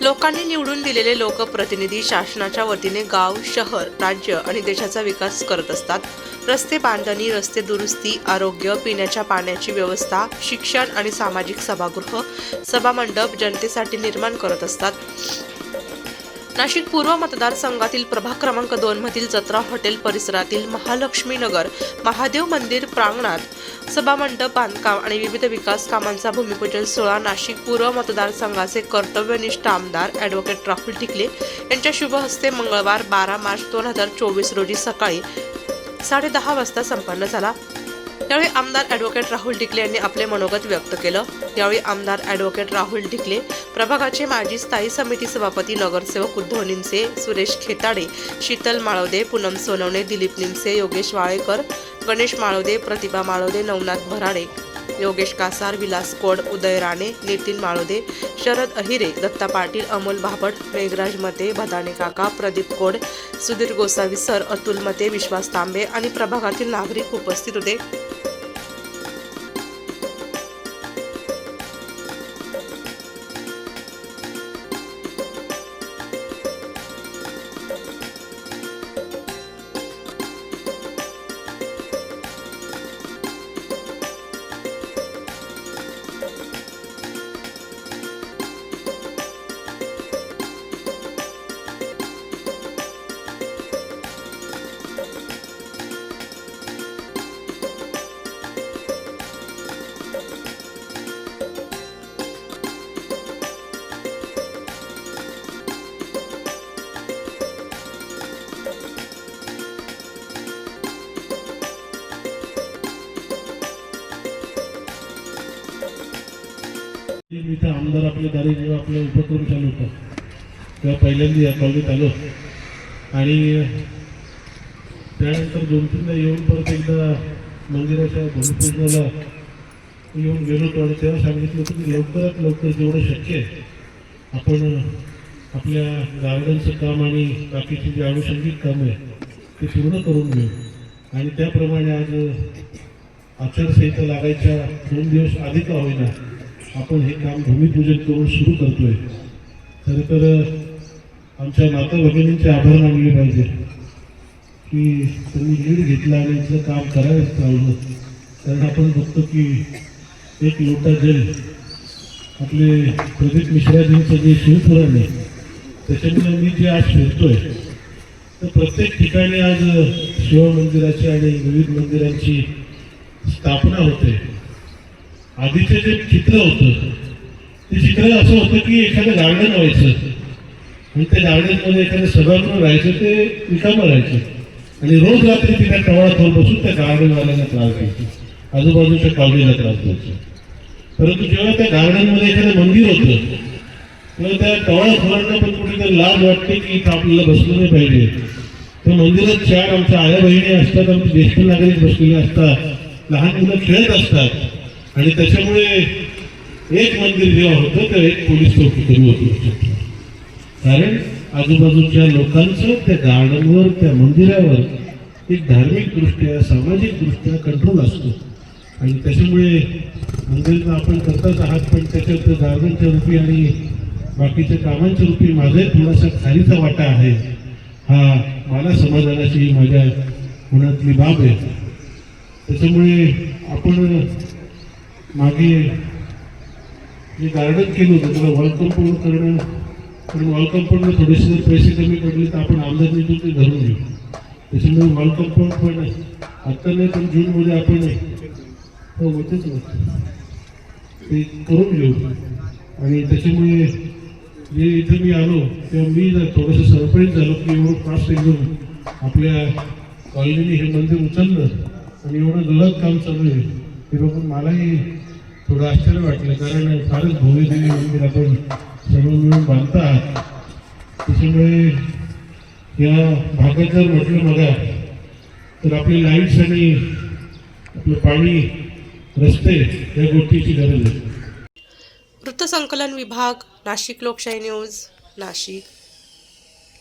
लोकांनी निवडून दिलेले लोकप्रतिनिधी शासनाच्या वतीने गाव शहर राज्य आणि देशाचा विकास करत असतात. रस्ते बांधणी रस्ते दुरुस्ती आरोग्य पिण्याच्या पाण्याची व्यवस्था शिक्षण आणि सामाजिक सभागृह सभामंडप जनतेसाठी निर्माण करत असतात. नाशिक पूर्व मतदारसंघातील प्रभाग क्रमांक दोन मधील जत्रा हॉटेल परिसरातील महालक्ष्मी नगर महादेव मंदिर प्रांगणात सभामंडप बांधकाम आणि विविध विकास कामांचा भूमिपूजन सोहळा नाशिक पूर्व मतदारसंघाचे कर्तव्यनिष्ठ आमदार ॲडव्होकेट राहुल टिकले यांच्या शुभ हस्ते मंगळवार बारा मार्च दोन हजार चोवीस रोजी सकाळी साडेदहा वाजता संपन्न झाला. यावेळी आमदार ॲडव्होकेट राहुल ढिकले यांनी आपले मनोगत व्यक्त केलं. यावेळी आमदार ॲडव्होकेट राहुल ढिकले प्रभागाचे माजी स्थायी समिती सभापती नगरसेवक उद्धव निमसे सुरेश खेताडे शीतल माळवदे पूनम सोनवणे दिलीप निमसे योगेश वाळेकर गणेश माळवदे प्रतिभा माळवदे नवनाथ भराडे योगेश कासार विलास कोड उदय राणे नितीन माळोदे शरद अहिरे दत्ता पाटील अमोल भाभट मेघराज मते भदाणे काका प्रदीप कोड सुधीर गोसावी सर अतुल मते विश्वास तांबे आणि प्रभागातील नागरिक उपस्थित होते. इथे आमदार आपले दारी जेव्हा आपला उपक्रम चालू होता. तेव्हा पहिल्यांदा या कॉलनीत आलो. आणि त्यानंतर दोन तीनदा येऊन परत एकदा मंदिराच्या भूमिपूजनाला येऊन गेलो होतो. आणि तेव्हा सांगितलं होतं की लवकरात लवकर जेवढं शक्य आहे आपण आपल्या गार्डनचं काम आणि बाकीची जी आनुषंगिक कामं आहे ते पूर्ण करून घेऊ. आणि त्याप्रमाणे आज आचारसंहिता लागायच्या दोन दिवस अधिक होईना. आपण हे काम भूमिपूजन करून सुरू करतोय. खरं तर आमच्या माता भगिनींचे आभार मानले पाहिजे. की त्यांनी लीड घेतला आणि इथलं काम करायलाच लावलं. कारण आपण बघतो की एक लोटा जल आपले प्रदीप मिश्राजींचं जे शिवपुराण आहे त्याच्यामुळे मी जे आज फिरतोय तर प्रत्येक ठिकाणी आज शिवमंदिराची आणि विविध मंदिरांची स्थापना होते. आधीचं जे चित्र होतं ते चित्र असं होतं की एखादं गार्डन व्हायचं. आणि त्या गार्डनमध्ये एखादं सभागृह राहायचं ते रिकामं राहायचं. आणि रोज रात्री तिथे टवाळात बसून त्या गार्डनवाल्यांना त्रास द्यायचं. आजूबाजूच्या कॉलनीला त्रास द्यायचं. परंतु जेव्हा त्या गार्डनमध्ये एखादं मंदिर होतं तेव्हा त्या टवाळखोरांना पण कुठेतरी लाभ वाटते की इथं आपल्याला बसलं नाही पाहिजे. तर मंदिरात चार आमच्या आया बहिणी असतात आमचे ज्येष्ठ नागरिक बसलेले असतात लहान मुलं खेळत असतात. आणि त्याच्यामुळे एक मंदिर जेव्हा होतं तर एक पोलीस चौकी कमी होती. कारण आजूबाजूच्या लोकांचं त्या गार्डनवर त्या मंदिरावर एक धार्मिकदृष्ट्या सामाजिकदृष्ट्या कंट्रोल असतो. आणि त्याच्यामुळे मंदिर आपण करताच आहात पण त्याच्यात गार्डनच्या रूपी आणि बाकीच्या कामांच्या रूपी माझाही थोडासा खालीचा वाटा आहे. हा मला समाधानाची माझ्या मनातली बाब आहे. त्याच्यामुळे आपण मागे जे गार्डन केलं होतं त्याला वॉल कंपाऊंड करणं पण वॉल कंपाऊंडला थोडेसे जर पैसे कमी पडले तर आपण आमदार निधून ते धरून घेऊ. त्याच्यामुळे वॉल कंपाऊंड पण आत्ता नाही पण जूनमध्ये आपण हो होतेच ते करून घेऊ. आणि त्याच्यामुळे जे इथं मी आलो तेव्हा मी जर थोडंसं सरप्राईज झालो की एवढं फास्ट एकदम आपल्या कॉलनीने हे मंदिर उचललं आणि एवढं गलत काम चालू आहे. ते बघून मलाही थोडं आश्चर्य वाटलं कारण फारच भूमिदेवी मंदिर आपण सर्व मिळून बांधता त्याच्यामुळे या भागात जर म्हटलं बघा तर आपली लाईट्स आणि आपलं पाणी रस्ते या गोष्टीची गरज आहे. वृत्तसंकलन विभाग नाशिक लोकशाही न्यूज नाशिक.